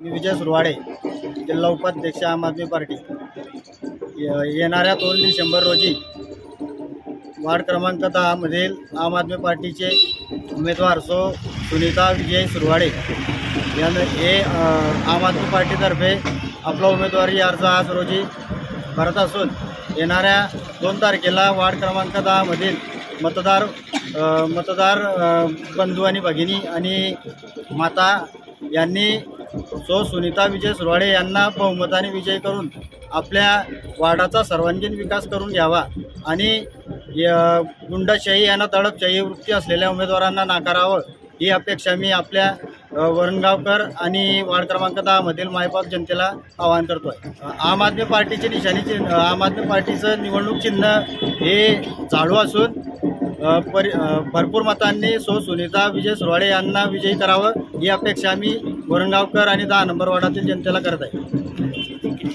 मी विजय सुरवाडे जिल्हा उपाध्यक्ष आम आदमी पार्टी. येणाऱ्या दोन डिसेंबर रोजी वार्ड क्रमांक दहामधील आम आदमी पार्टीचे उमेदवार सो सुनीता विजय सुरवाडे यानं हे आम आदमी पार्टीतर्फे आपला उमेदवारी अर्ज आज रोजी भरत असून येणाऱ्या दोन तारखेला वार्ड क्रमांक दहामधील मतदार मतदार बंधू आणि भगिनी आणि माता यांनी सो सुनीता विजय सुरवाडे यांना बहुमताने विजयी करून आपल्या वार्डाचा सर्वांगीण विकास करून घ्यावा. आणि य- गुंडशाही यांना तडपशाही वृत्ती असलेल्या उमेदवारांना नाकारावं ही अपेक्षा मी आपल्या वरणगावकर आणि वार्ड क्रमांक दहामधील मायबाप जनतेला आवाहन करतो आहे आम आदमी पार्टीची निशाणी चिन्ह आम आदमी पार्टीचं निवडणूक चिन्ह हे झाडू असून परि भरपूर मतांनी सो सुनीता विजय सुरवाडे यांना विजयी करावं ही अपेक्षा मी वरणगावकर आणि दहा नंबर वार्डातील जनतेला करत आहे.